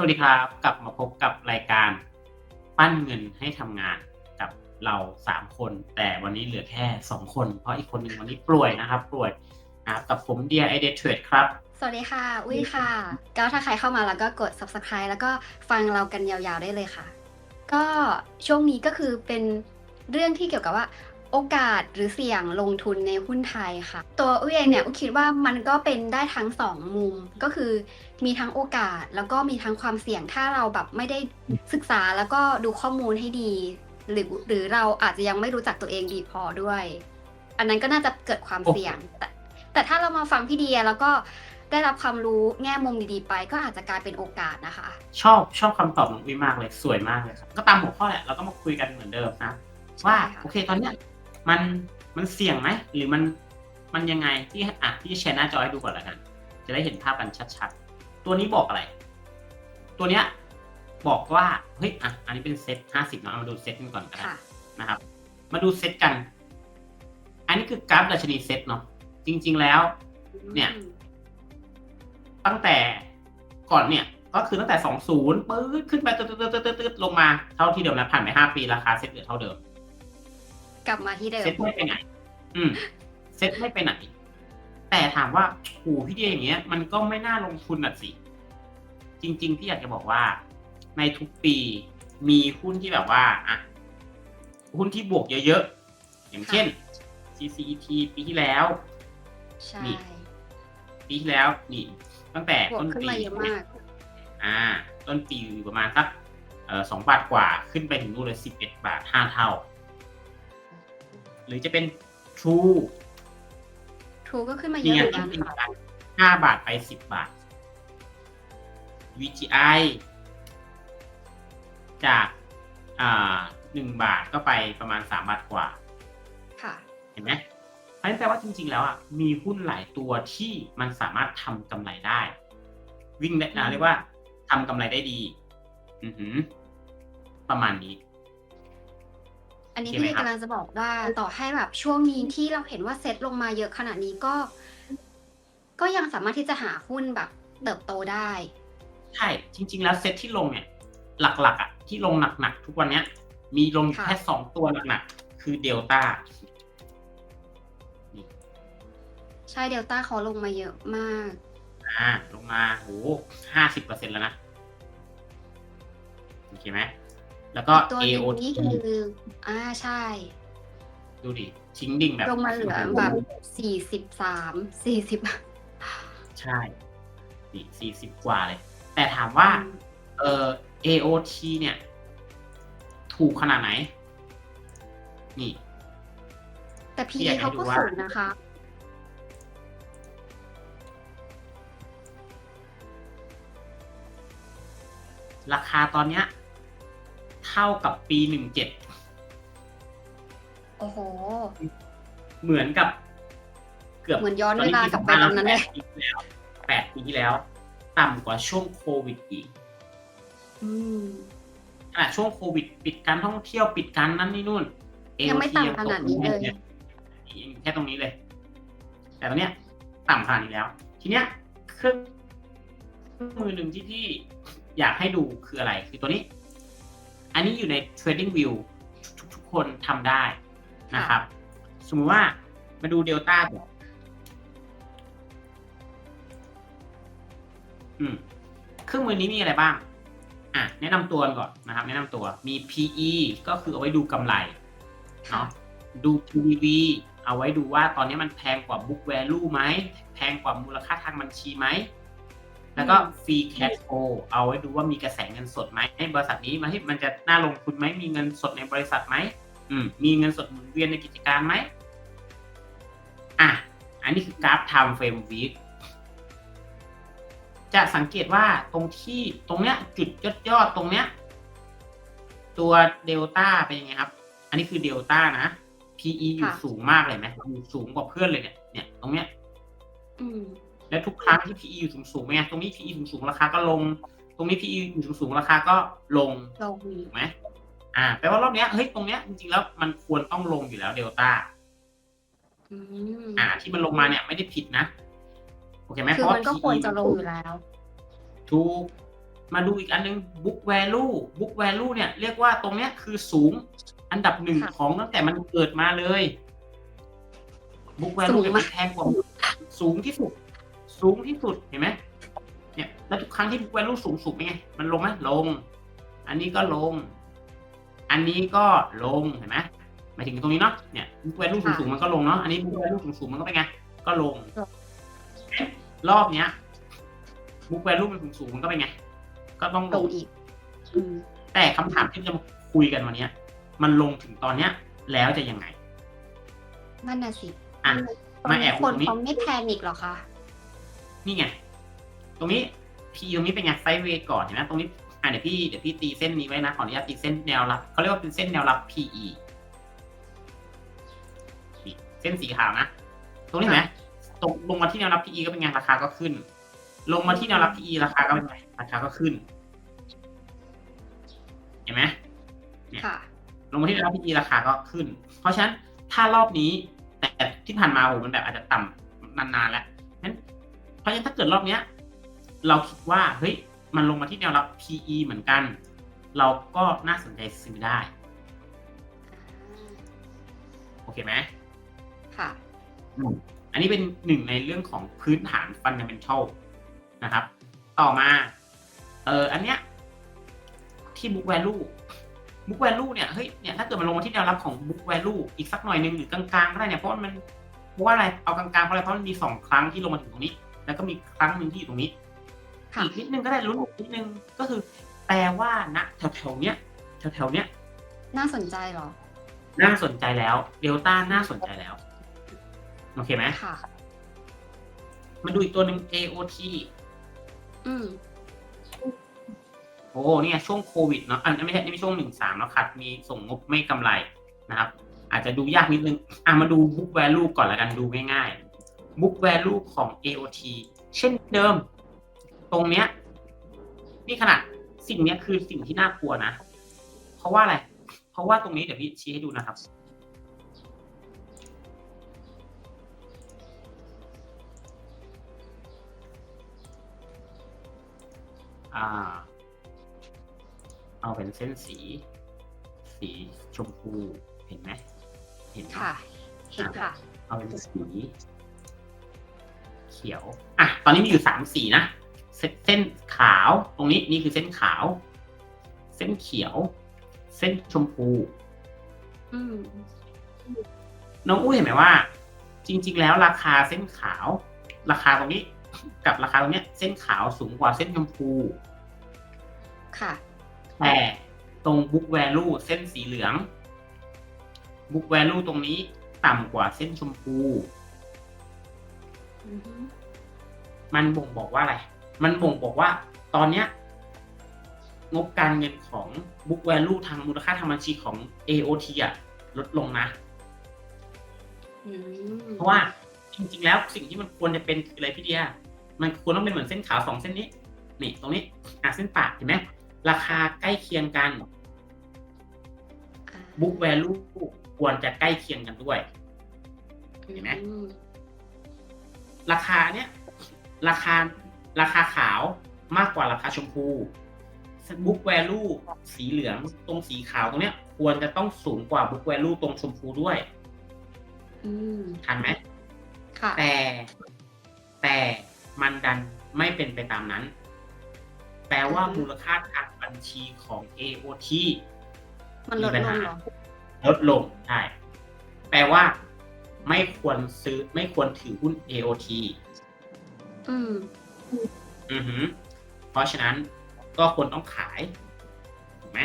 สวัสดีครับ กลับมาพบกับรายการปั้นเงินให้ทำงานกับเราสามคน แต่วันนี้เหลือแค่สองคน เพราะอีกคนหนึ่งวันนี้ป่วยนะครับป่วยนะครับกับผมเดียไอเดทเทรดครับ สวัสดีค่ะ อุ้ยค่ะ ก็ถ้าใครเข้ามาแล้วก็กด subscribe แล้วก็ฟังเรากันยาวๆได้เลยค่ะ ก็ช่วงนี้ก็คือเป็นเรื่องที่เกี่ยวกับว่า โอกาสหรือเสี่ยงลงทุนในหุ้นไทยค่ะ ตัวอุ้ยเองเนี่ยอุ้ยคิดว่ามันก็เป็นได้ทั้งสองมุม ก็คือมีทั้งโอกาสแล้วก็มีทั้งความเสี่ยงถ้าเราแบบไม่ได้ศึกษาแล้วก็ดูข้อมูลให้ดี หรือหรือเราอาจจะยังไม่รู้จักตัวเองดีพอด้วย อันนั้นก็น่าจะเกิดความเสี่ยง แต่แต่ถ้าเรามาฟังพี่เดียแล้วก็ได้รับความรู้แง่มุมดีๆไป ก็อาจจะกลายเป็นโอกาสนะคะ ชอบชอบคำตอบของวิมากเลยสวยมากเลยครับก็ตามหัวข้อแหละเราก็มาคุยกันเหมือนเดิมนะว่าใช่ค่ะโอเคตอนเนี้ย มันมันเสี่ยงไหมหรือมันมันยังไงที่อะที่แชร์หน้าจอให้ดูก่อนแล้วกัน จะได้เห็นภาพกันชัดๆ ตัวนี้บอกอะไร ตัวเนี้ยบอกว่าเฮ้ยอะอันนี้เป็นเซตห้าสิบเนาะเอามาดูเซตกันก่อนก็ได้ค่ะนะครับ มาดูเซตกัน อันนี้คือกราฟดัชนีเซตเนาะจริง ๆแล้ว เนี่ยอืมตั้งแต่ก่อนเนี่ย ก็คือตั้งแต่20ปื๊ดขึ้นไปตืดตืดตืดตืดลงมาเท่าที่เดิมนะผ่านไป5ปีราคาเซ็ตเหลือเท่าเดิม กลับมาที่เดิมเซ็ตไม่ไปไหน อืมเซ็ตไม่ไปไหน แต่ถามว่าโหพี่เดียอย่างเงี้ย มันก็ไม่น่าลงทุนน่ะสิ จริงๆที่อยากจะบอกว่า ในทุกปีมีหุ้นที่แบบว่าอะหุ้นที่บวกเยอะๆ อย่างเช่น CCET ปีที่แล้วใช่นี่ปีที่แล้วนี่ ตั้งแต่บวกต้นขึ้นปีมาเยอะมาก อ่า ต้นปีอยู่ประมาณสักเอ่อสองบาทกว่าขึ้นไปถึงนู่นเลยสิบเอ็ดบาทห้าเท่า หรือจะเป็น True ทรูก็ขึ้นมาเยนี่อะไงเหมือนขึ้กันนไปค่ะห้าบาทไปสิบบาท VGI จากอ่าหนึ่งบาทก็ไปประมาณสามบาทกว่า ค่ะ เห็นไหมเพราะฉะนั้นแปลว่าจริงๆ แล้วอะ มีหุ้นหลายตัวที่มันสามารถทำกำไรได้ วิ่งได้อืนะมเรียกว่าทำกำไรได้ดี อือหือ ประมาณนี้ อันนี้ใช่ไหมพี่ครับ กำลังจะบอกว่าต่อให้แบบช่วงนี้ที่เราเห็นว่าเซ็ตลงมาเยอะขนาดนี้ก็ ก็ยังสามารถที่จะหาหุ้นแบบ เติบโตได้ ใช่ จริง ๆ แล้วเซตที่ลงเนี่ย หลักๆอะที่ลงหนักๆทุกวันเนี้ย มีลงค่ะ แค่สองตัวหนักๆคือเดลต้า ใช่เดลต้าเขาลงมาเยอะมาก อ่าลงมาโหห้าสิบเปอร์เซ็นแล้วนะ โอเคไหม แล้วก็ ตัวหนึ่ง AOT นี่คืออ่าใช่ ดูดิทิ้งดิ่งแบบลงมาเหลือแบบสี่สิบสามสี่สิบ ใช่นี่สี่สิบกว่าเลย แต่ถามว่า เอ่อ AOT เนี่ย ถูกขนาดไหน นี่ แต่พี่ PE อยากให้เขาดูก็ว่า สูงนะคะ ราคาตอนเนี้ย เท่ากับปีหนึ่งเจ็ดโอ้โห เหมือนกับ เกือบเหมือนย้อนเวลากลับไปตอนนั้นเลยแปดปีที่แล้วแปดปีที่แล้ว ต่ำกว่าช่วงโควิดอีกอืม ขณะช่วงโควิด ปิดการท่องเที่ยวปิดการนั่นนี่นู่น ยังไม่ AOT ต่ำขนาดนี้เลย ยังแค่ตรงนี้เลย แต่ตอนเนี้ยต่ำขนาดนี้แล้ว ทีเนี้ยเครื่องมือหนึ่งที่พี่อยากให้ดูคืออะไร คือตัวนี้ อันนี้อยู่ใน Trading View ทุกทุกๆคนทำได้นะครับ สมมุติว่ามาดูเดลต้าก่อนอืมเครื่องมือนี้มีอะไรบ้าง อะ แนะนำตัวก่อนนะครับ แนะนำตัว มี PE ก็คือเอาไว้ดูกำไรค่ะเนาะ ดู PV เอาไว้ดูว่าตอนนี้มันแพงกว่า book value ไหม แพงกว่ามูลค่าทางบัญชีไหม แล้วก็ free cash flow เอาไว้ดูว่ามีกระแสเงินสดไหมให้บริษัทนี้มันมันจะน่าลงทุนไหมมีเงินสดในบริษัทไหมอืมมีเงินสดหมุนเวียนในกิจการไหมอะอันนี้คือกราฟ time frame week จะสังเกตว่าตรงที่ตรงเนี้ยจุดยอดยอดๆตรงเนี้ย ตัวเดลต้าเป็นยังไงครับ อันนี้คือเดลต้านะ PE อยู่ค่ะสูงมากเลยไหมอยู่สูงกว่าเพื่อนเลยเนี่ย เนี่ย ตรงเนี้ย อืม และทุกครั้งที่ PE อยู่สูงๆไงตรงนี้ PE สูงๆราคาก็ลง ตรงนี้ PE อยู่สูงๆราคาก็ลงลงถูกไหมอ่าแปลว่ารอบเนี้ยเฮ้ยตรงเนี้ยจริงๆแล้วมันควรต้องลงอยู่แล้วเดลต้าอืมอ่า ที่มันลงมาเนี่ยไม่ได้ผิดนะโอเคไหมคือเพราะมันก็ PE ควรจะลงอยู่แล้วถูกมาดูอีกอันนึง book value book value เนี่ยเรียกว่าตรงเนี้ยคือสูงอันดับหนึ่งค่ะของตั้งแต่มันเกิดมาเลย book สู value งเนี่ยมามักนแพงกว่าสูงที่สุด สูงที่สุดเห็นไหมเนี่ยแล้วทุกครั้งที่ book value สูงสุดเป็นไงมันลงไหมลง อันนี้ก็ลง อันนี้ก็ลงเห็นไหมหมายถึงตรงนี้เนาะเนี่ย book value สูงๆมันก็ลงเนาะอันนี้ book value สูงๆมันก็เป็นไงก็ลง รอบเนี้ย book value มันสูงๆมันก็เป็นไงก็ต้องลลงงอีกอืมแต่คำถามที่จะมาคุยกันวันเนี้ย มันลงถึงตอนเนี้ย แล้วจะยังไงนั่นน่ะสิอะมาแอบคนตรงนี้เขาไม่แพนิคหรอคะ นี่ไง ตรงนี้ P ตรงนี้เป็นไงไซด์เวย์ก่อนเห็นไหมตรงนี้อะเดี๋ยวพี่เดี๋ยวพี่ตีเส้นนี้ไว้นะขออนุญาตตีเส้นแนวรับเขาเรียกว่าเป็นเส้นแนวรับ PE นี่เส้นสีขาวนะ ตรงนี้เห็นไหมตรงลงมาที่แนวรับ PE ก็เป็นไงราคาก็ขึ้น ลงมาที่แนวรับ PE ราคาก็เป็นไงราคาก็ขึ้น เห็นไหมเนี่ยค่ะลงมาที่ระดับ PE ราคาก็ขึ้น เพราะฉะนั้นถ้ารอบนี้แต่ที่ผ่านมาโอ้โหมันแบบอาจจะต่ำนานๆแล้วนั้นเพ ราะฉะนั้นถ้าเกิดรอบเนี้ย เราคิดว่าเฮ้ยมันลงมาที่แนวรับ PE เหมือนกัน เราก็น่าสนใจซื้อได้ โอเคไหมค่ะ อันนี้เป็นหนึ่งในเรื่องของพื้นฐาน fundamental นะครับ ต่อมาเอออันเนี้ยที่ book value book value เนี่ยเฮ้ยเนี่ยถ้าเกิดมันลงมาที่แนวรับของ book value อีกสักหน่อยหนึ่งหรือกลางๆก็ได้เนี่ยเพราะว่ามันเพราะว่าอะไรเอากลางๆเพราะอะไรเพราะมันมีสองครั้งที่ลงมาถึงตรงนี้ แล้วก็มีครั้งหนึ่งที่อยู่ตรงนี้ค่ะอีกนิดนึงก็ได้ลุ้นอีกนิดนึงก็คือ แปลว่าณแถวๆเนี้ยแถวๆเนี้ยน่าสนใจเหรอ น่าสนใจแล้ว เดลต้าน่าสนใจแล้ว โอเคไหมค่ะ มาดูอีกตัวหนึ่ง AOT อืมโอ้เนี่ยช่วงโควิดเนาะอันไม่ใช่นี่ไม่ช่วงหนึ่งสามแล้วครับมีส่งงบไม่กำไรนะครับ อาจจะดูยากนิดนึง อะมาดู book value ก่อนละกันดูง่ายๆ book value ของ AOT เช่นเดิม ตรงเนี้ยนี่ขนาดสิ่งเนี้ยคือสิ่งที่น่ากลัวนะ เพราะว่าอะไร เพราะว่าตรงนี้เดี๋ยวพี่ชี้ให้ดูนะครับอ่าเอาเป็นเส้นสี สีชมพู เห็นไหม เห็นไหมค่ะ เห็นค่ะ เอาเป็นสีเขียวอะตอนนี้มีอยู่สามสีนะเส้นเส้นขาวตรงนี้นี่คือเส้นขาว เส้นเขียว เส้นชมพูอืมน้องอู้เห็นไหมว่า จริง ๆ แล้วราคาเส้นขาว ราคาตรงนี้ กับราคาตรงเนี้ยเส้นขาวสูงกว่าเส้นชมพู ค่ะ แต่ตรง book value เส้นสีเหลือง book value ตรงนี้ต่ำกว่าเส้นชมพูอือฮึ มันบ่งบอกว่าอะไร มันบ่งบอกว่า ตอนเนี้ย งบการเงินของ book value ทางมูลค่าทางบัญชีของ AOT อะลดลงนะอืมเพราะว่าจริงๆแล้วสิ่งที่มันควรจะเป็นคืออะไรพี่เดีย มันควรต้องเป็นเหมือนเส้นขาวสองเส้นนี้ นี่ ตรงนี้ อะเส้นปากเห็นไหมราคาใกล้เคียงกันอ่า book value ควรจะใกล้เคียงกันด้วย เห็นไหมอืม ราคาเนี้ยราคาราคาขาวมากกว่าราคาชมพู book value สีเหลืองตรงสีขาวตรงเนี้ย ควรจะต้องสูงกว่า book value ตรงชมพูด้วยอืมทันไหมค่ะแต่ แต่มันดันไม่เป็นไปตามนั้น แปลว่าอืมมูลค่าทางบัญชีของ AOT มันลดลงเหรอลดลงใช่แปลว่า ไม่ควรซื้อไม่ควรถือหุ้น AOT อืม อือหือเพราะฉะนั้นก็ควรต้องขายถูกไหม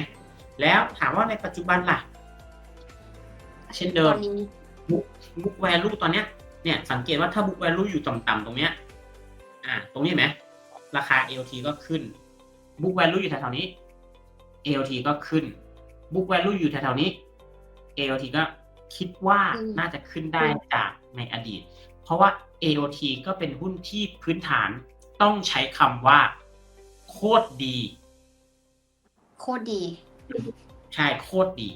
แล้วถามว่าในปัจจุบันล่ะ เช่นเดิตมอนนี้ book book value ตอนเนี้ยเนี่ยสังเกตว่าถ้า book value อยู่ต่ำๆตรงเนี้ยอ่าตรงนี้เห็นไหมราคา AOT ก็ขึ้น book value อยู่แถวๆนี้ AOT ก็ขึ้น book value อยู่แถวๆนี้ AOT ก็ คิดว่าอืมน่าจะขึ้นได้จากในอดีต เพราะว่า AOT ก็เป็นหุ้นที่พื้นฐานต้องใช้คำว่า โคตรดี โคตรดี ใช่โคตรดี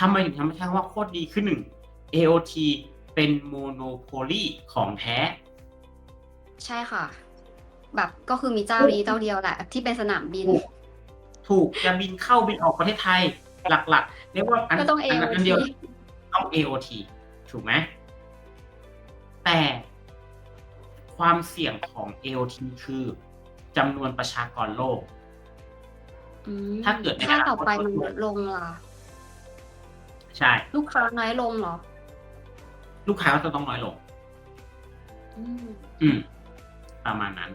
ทำไมถึงทำให้ใช้คำว่าโคตรดีคือหนึ่ง AOT เป็นโมโนโพลีของแท้ ใช่ค่ะ แบบก็คือมีเจ้านี้เจ้าเดียวแหละ ที่เป็นสนามบิน ถูกถูกจะบินเข้าบินออกประเทศไทยหลักๆเรียกว่าอันก็ต้องอัน AOT อันเดียวต้อง AOT ถูกไหมแต่ความเสี่ยงของ AOT คือจำนวนประชากรโลกอืมถ้าเกิดในถ้าอนาคตต่อไปมันลดลงล่ะ ใช่ ลูกค้าน้อยลงเหรอ ลูกค้าก็จะต้องน้อยลงอืมอืม ประมาณนั้น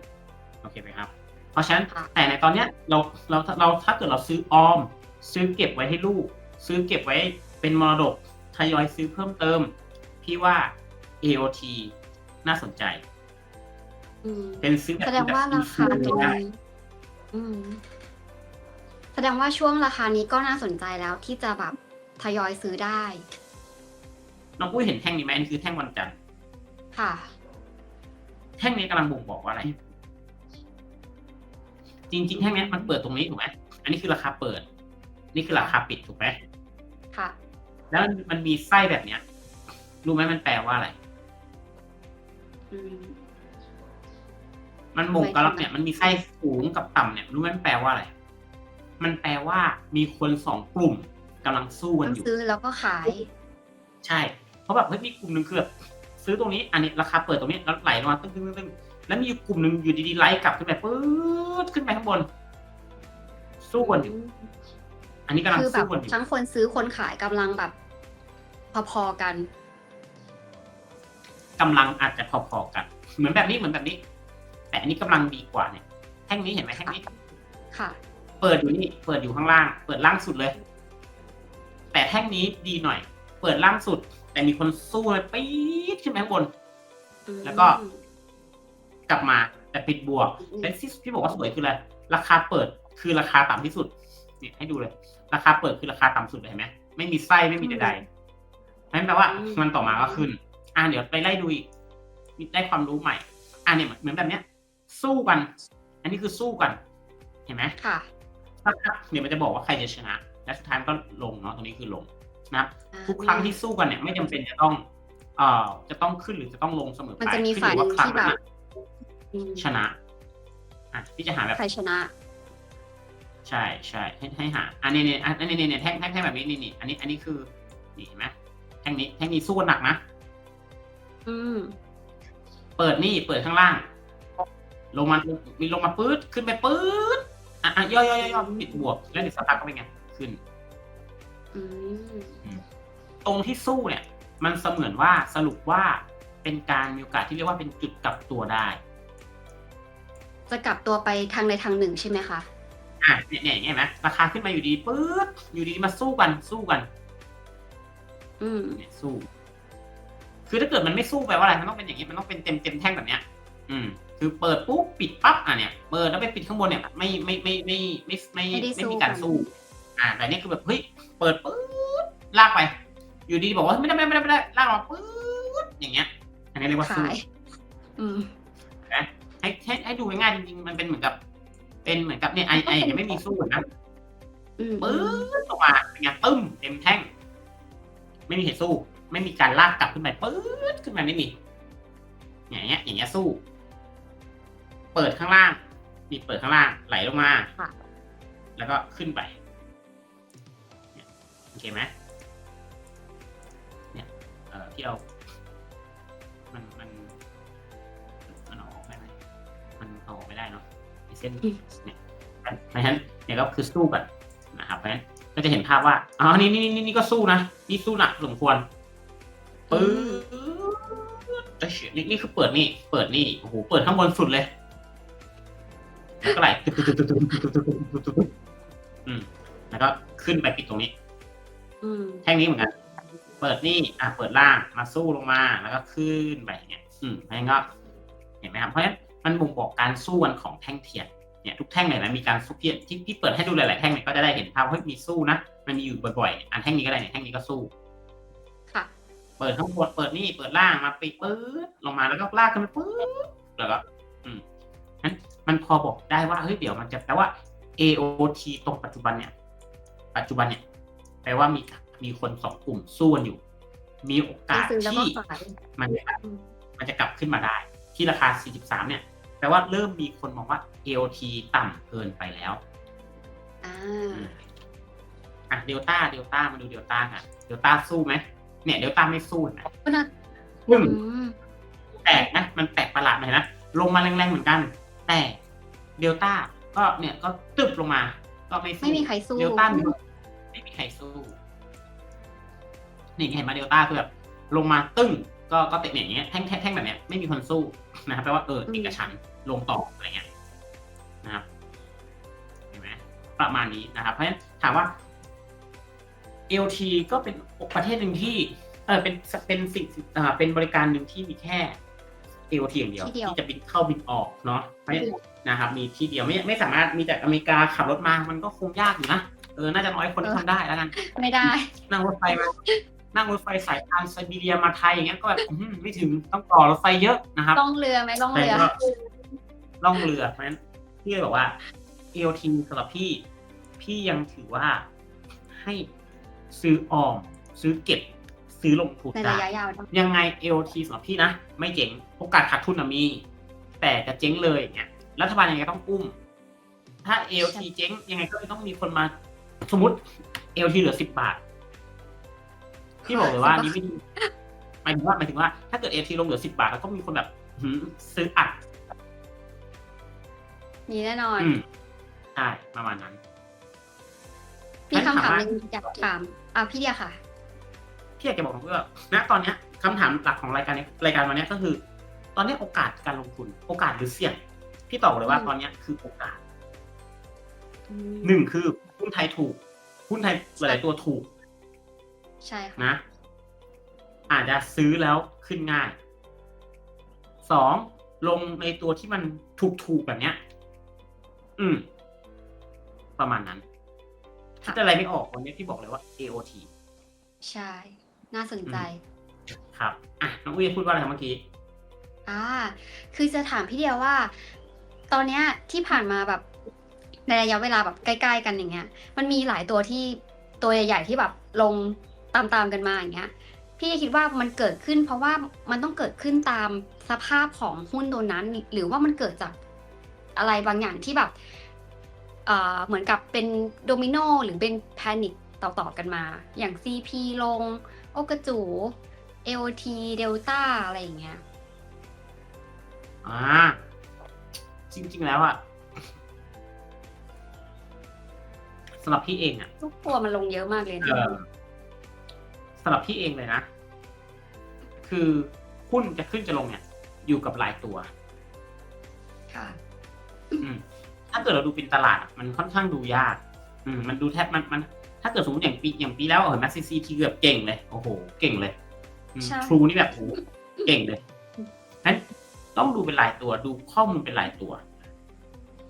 โอเคไหมครับ เพราะฉะนั้นค่ะแต่ในตอนเนี้ย เราเราเราถ้าเกิดเราซื้อออม ซื้อเก็บไว้ให้ลูก ซื้อเก็บไว้เป็นมรดก ทยอยซื้อเพิ่มเติม พี่ว่า AOT น่าสนใจอืมเป็นซื้อแบบแสดงว่าราคาตแบบรงได้นี้อืมแสดงว่าช่วงราคานี้ก็น่าสนใจแล้วที่จะแบบทยอยซื้อได้ น้องปุ้ยเห็นแท่งนี้ไหมอันนี้คือแท่งวันจันทร์ค่ะ แท่งนี้กำลังบ่งบอกว่าอะไร จริง ๆ แท่งเนี้ยมันเปิดตรงนี้ถูกไหมอันนี้คือราคาเปิด นี่คือราคาปิดถูกไหมค่ะ แล้วมันมันมีไส้แบบเนี้ย รู้ไหมมันแปลว่าอะไร อืมมันบ่งไม่กรับใช่เนี่ยมันมีไส้สูงกับต่ำเนี่ยรู้ไหมมันแปลว่าอะไร มันแปลว่ามีคนสองกลุ่มกำลังสู้กันต้องอยู่ซื้อแล้วก็ขาย ใช่ เพราะแบบเฮ้ยมีกลุ่มหนึ่งคือแบบซื้อตรงนี้ อันนี้ราคาเปิดตรงนี้แล้วไหลลงมาตึ้งตึ้งตึ้งตึ้งแล้วมีอยู่กลุ่มหนึ่งอยู่ดีๆไล่กลับขึ้นไปปื๊ดขึ้นไปข้างบน สู้กันอยู่ อันนี้กำลังคือแบบสู้กันอยู่ทั้งคนซื้อคนขายกำลังแบบ พอๆกัน กำลังอาจจะพอๆกัน เหมือนแบบนี้เหมือนแบบนี้ แต่อันนี้กำลังดีกว่าเนี่ย แท่งนี้เห็นไหมแท่งนี้ ค่ะ เปิดอยู่นี่ เปิดอยู่ข้างล่าง เปิดล่างสุดเลย แต่แท่งนี้ดีหน่อย เปิดล่างสุด แต่มีคนสู้เลยปี๊ดขึ้นไปข้างบน อืมแล้วก็ กลับมาแต่ปิดบวกแต่ที่ที่บอกว่าสวยคืออะไร ราคาเปิดคือราคาต่ำที่สุด เนี่ยให้ดูเลย ราคาเปิดคือราคาต่ำสุดเลยเห็นไหมไม่มีไส้ไม่มีใดๆนั่นแปลว่ามันต่อมาก็ขึ้น อ่าเดี๋ยวไปไล่ดูอีกมีได้ความรู้ใหม่ อ่าเนี่ยเหมือนแบบเนี้ย สู้กัน อันนี้คือสู้กัน เห็นไหมค่ะสักพักเดี๋ยวมันจะบอกว่าใครจะชนะ และสุดท้ายมันก็ลงเนาะตรงนี้คือลงนะครับอ่าทุกครั้งที่สู้กันเนี่ยไม่จำเป็นจะต้อง เอ่อ จะต้องขึ้นหรือจะต้องลงเสมอไปมันจะมีขึ้ฝ่ายอยู่หนึ่ว่างครั้งที่แบนั้นบน่ะอืมชนะอะพี่จะหาแบบใครชนะ ใช่ใช่ให้ให้หาอันนี้เนี่ยอันนี้เนี่ยเนี่ยแท่งแท่งแท่งแบบนี้นี่นี่อันนี้อันนี้คือนี่เห็นไหมแท่งนี้แท่งนี้สู้กันหนักนะอืมเปิดนี่เปิดข้างล่าง ลงมามีลงมาปื๊ดขึ้นไปปื๊ดอะอะย่อยย่อยย่อยย่อยปิดบวก แล้วเดี๋ยวสักพักก็เป็นไงขึ้นอืมตรงที่สู้เนี่ย มันเสมือนว่าสรุปว่าเป็นการมีโอกาสที่เรียกว่าเป็นจุดกลับตัวได้ จะกลับตัวไปทางใดทางหนึ่งใช่ไหมคะ อะเนี่ยเนี่ยเห็นไหมราคาขึ้นมาอยู่ดีปื๊ดอยู่ดีมาสู้กันสู้กัน อืมเนี่ยสู้ คือถ้าเกิดมันไม่สู้แปลว่าอะไรมันต้องเป็นอย่างนี้มันต้องเป็นเต็มเต็มแท่งแบบเนี้ย อืม คือเปิดปุ๊บปิดปั๊บอะเนี่ยเปิดแล้วไปปิดข้างบนเนี่ยไม่ไม่ไม่ไม่ไม่ไม่ไม่ได้ไม่สู้มีการกันสู้ อ่า แต่นี่คือแบบเฮ้ยเปิดปุ๊บลากไป อยู่ดีบอกว่าไม่ได้ไม่ได้ไม่ได้ลากมาปุ๊บอย่างเงี้ย อันนี้เรียกว่าสู้ขายอืมให้ให้ให้ดูง่ายๆจริงๆมันเป็นเหมือนกับ เป็นเหมือนกับเนี่ยไอไอเนี่ยไม่มีสู้นะอืมปื๊ดออกมาเป็นไงตึ้มเต็มแท่ง ไม่มีเหตุสู้ ไม่มีการลากกลับขึ้นไปปื๊ดขึ้นมาไม่มี อย่างเงี้ย อย่างเงี้ยสู้ เปิดข้างล่างนี่เปิดข้างล่างไหลลงมาค่ะแล้วก็ขึ้นไปเนี่ยโอเคไหมเนี่ยเออที่เอามันมันมันเอาออกได้ไหมมันเอาออกไม่ได้เนาะไอ้ เส้นเนี่ยเพราะฉะนั้นเนี่ยก็คือสู้กันนะครับเพราะฉะนั้นก็จะเห็นภาพว่าอ๋อนี่นี่นี่นี่ก็สู้นะนี่สู้หนักสมควรปึ๊ดนี่นี่คือเปิดนี่ เปิดนี่โอ้โหเปิดข้างบนสุดเลยก็ไหลอืมแล้วก็ขึ้นไปปิดตรงนี้ อืแท่งนี้เหมือนกันเปิดนี่ อะ เปิดล่าง มาสู้ลงมา แล้วก็ขึ้นไปเนี่ย อืมเพราะงั้นก็ เห็นไหมครับ เพราะฉะนั้น มันบ่งบอกการสู้กันของแท่งเทียนเนี่ยทุกแท่งเลยนะมีการสู้ที่ที่ที่เปิดให้ดูหลายๆแท่งเนี่ยก็จะได้เห็นภาพว่าเฮ้ยมีสู้นะมันมีอยู่บ่อยๆ อันแท่งนี้ก็ได้เนี่ยแท่งนี้ก็สู้ค่ะ เปิดข้างบนเปิดนี่เปิดล่างมาปิดปื๊ดลงมาแล้วก็ลากขึ้นไปปื๊ดแล้วก็อืมนั้นมันพอบอกได้ว่าเฮ้ยเดี๋ยวมันจะแปลว่า AOT ตรงปัจจุบันเนี่ย ปัจจุบันเนี่ย แปลว่ามีมีคนสองกลุ่มสู้กันอยู่ มีโอกาสซื้อแล้วก็ที่ขายมันจะอืมมันจะกลับขึ้นมาได้ ที่ราคา 43 เนี่ย แปลว่าเริ่มมีคนมองว่า AOT ต่ำเกินไปแล้วอ่าอะเดลต้าเดลต้ามาดูเดลต้าค่ะเดลต้าสู้ไหมเนี่ยเดลต้าไม่สู้นะก็น่าซึ่งอืมแปลกนะ มันแปลกประหลาดไหมนะลงมาแรงๆเหมือนกัน แต่เดลต้าก็เนี่ยก็ตึบลงมา ก็ไม่สู้ไม่มีใครสู้เดลต้ามีไม่มีใครสู้นี่เห็นไหมาเดลต้าคือแบบลงมาตึ้ง ก็ก็เตะเนี่ยอย่างเงี้ยแท่งแท่งแท่งแบบเนี้ยไม่มีคนสู้นะครับแปลว่าเออเอกฉันท์ลงต่ออะไรเงี้ยนะครับเห็นไหมประมาณนี้นะครับ เพราะฉะนั้นถามว่า LT ก็เป็นประเทศหนึ่งที่ เออเป็นเป็นสิ่งอ่าเป็นบริการหนึ่งที่มีแค่ LT อย่างเดียว ที่เดียวที่จะบินเข้าบินออกเนาะเพราะฉะนั้นนะครับ มีที่เดียวไม่ไม่สามารถมีแต่อเมริกาขับรถมามันก็คงยากอยู่นะเออน่าจะน้อยคนที่ทำได้แล้วกันไม่ได้ นั่งรถไฟมา นั่งรถไฟสายทางไซบีเรียมาไทยอย่างเงี้ยก็แบบอื้อหือไม่ถึงต้องต่อรถไฟเยอะนะครับต้องเรือไหมต้องแต่เรือก็ล่องเรือเพราะฉะนั้นพี่เลยบอกว่า AOT สำหรับพี่ พี่ยังถือว่าให้ซื้อออม ซื้อเก็บ ซื้อลงทุนในได้ระยะยาวได้ยังไง AOT สำหรับพี่นะ ไม่เจ๊งโอกาสขาดทุนนะมี แต่จะเจ๊งเลยอย่างเงี้ยรัฐบาลยังไงก็ต้องอุ้ม ถ้า AOT เจ๊งยังไงก็ต้องมีคนมาสมมติ AOT เหลือสิบบาท พี่บอกเลยว่านี่ไม่ดีหมายถึงว่าหมายถึงว่า ถ้าเกิด AOT ลงเหลือสิบบาท แล้วก็มีคนแบบหืมซื้ออัดมีแน่นอน อืมใช่ประมาณนั้น มีคำถามว่าหนึ่งอยากถามอะพี่เดียค่ะ พี่อยากจะบอกน้องเพื่อณตอนเนี้ยคำถามหลักของรายการนี้รายการวันเนี้ยก็คือ ตอนเนี้ยโอกาสการลงทุน โอกาสหรือเสี่ยง พี่ตอบเลยว่าอืมตอนเนี้ยคือโอกาสอืมหนึ่งคือหุ้นไทยถูกหุ้นไทยหลายๆตัวถูก ใช่ค่ะนะ อาจจะซื้อแล้วขึ้นง่ายสองลงในตัวที่มันถูกๆแบบเนี้ย อืม ประมาณนั้นค่ะคิดอะไรไม่ออกวันนี้พี่บอกเลยว่า AOT ใช่ น่าสนใจ ครับ อะ น้องอุ้ยพูดว่าอะไรครับเมื่อกี้ อ่า คือจะถามพี่เดียวว่า ตอนเนี้ยที่ผ่านมาแบบในระยะเวลาแบบใกล้ ๆ กันอย่างเงี้ย มันมีหลายตัวที่ตัวใหญ่ๆที่แบบลง ตามๆกันมาอย่างเงี้ยพี่คิดว่ามันเกิดขึ้น เพราะว่ามันต้องเกิดขึ้นตามสภาพของหุ้นตัวนั้น หรือว่ามันเกิดจากอะไรบางอย่างที่แบบเอ่อเหมือนกับเป็นโดมิโนหรือเป็นแพนิคต่อๆกันมา อย่าง CP ลง โอกระจู AOT Delta อะไรอย่างเงี้ยอ่าจริง ๆ แล้วอะสำหรับพี่เองอะทุกตัวมันลงเยอะมากเลยนะเอ่อสำหรับพี่เองเลยนะ คือหุ้นจะขึ้นจะลงเนี่ย อยู่กับหลายตัวค่ะอืมถ้าเกิดเราดูเป็นตลาดอะมันค่อนข้างดูยาก อืม มันดูแทบมันมัน ถ้าเกิดสมมติอย่างปีอย่างปีแล้วเห็นไหมซีซีทีเกือบเก่งเลยโอ้โห เก่งเลยใช่ทรูนี่แบบโอ้โหเก่งเลยนั้นต้องดูเป็นหลายตัวดูข้อมูลเป็นหลายตัว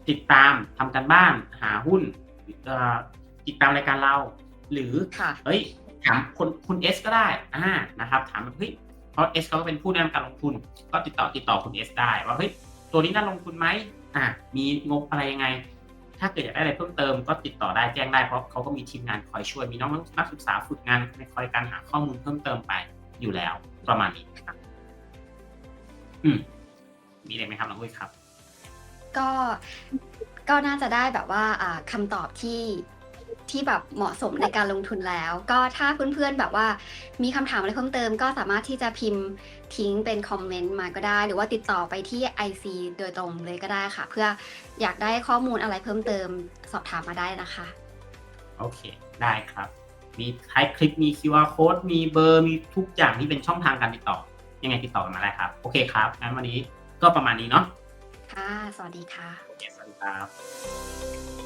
ติดตามทำกันบ้านหาหุ้นเอ่อติดตามรายการเรา หรือค่ะเฮ้ย ถามคนคุณเอสก็ได้อ่านะครับถามแบบเฮ้ยเพราะเอสเขาก็เป็นผู้แนะนำการลงทุน ก็ติดต่อติดต่อคุณเอสได้ว่าเฮ้ยตัวนี้น่าลงทุนไหมอ่ามีงบอะไรยังไง ถ้าเกิดอยากได้อะไรเพิ่มเติมก็ติดต่อได้แจ้งได้เพราะเขาก็มีทีมงานคอยช่วยมีน้องนักศึกษาฝึกงานคอยการหาข้อมูลเพิ่มเติมไปอยู่แล้วประมาณนี้ครับอืมมีอะไรไหมครับน้องอุ้ยครับ ก็ก็น่าจะได้แบบว่าอ่าคำตอบที่ ที่แบบเหมาะสมในการลงทุนแล้ว ก็ถ้าเพื่อนๆแบบว่ามีคำถามอะไรเพิ่มเติม ก็สามารถที่จะพิมพ์ทิ้งเป็นคอมเมนต์มาก็ได้ หรือว่าติดต่อไปที่ IC โดยตรงเลยก็ได้ค่ะ เพื่ออยากได้ข้อมูลอะไรเพิ่มเติมสอบถามมาได้นะคะ โอเค ได้ครับ มีท้ายคลิปมี QR code มีเบอร์มีทุกอย่างที่เป็นช่องทางการติดต่อ ยังไงติดต่อกันมาได้ครับ โอเคครับงั้นวันนี้ก็ประมาณนี้เนาะค่ะ สวัสดีค่ะโอเคสวัสดีครับ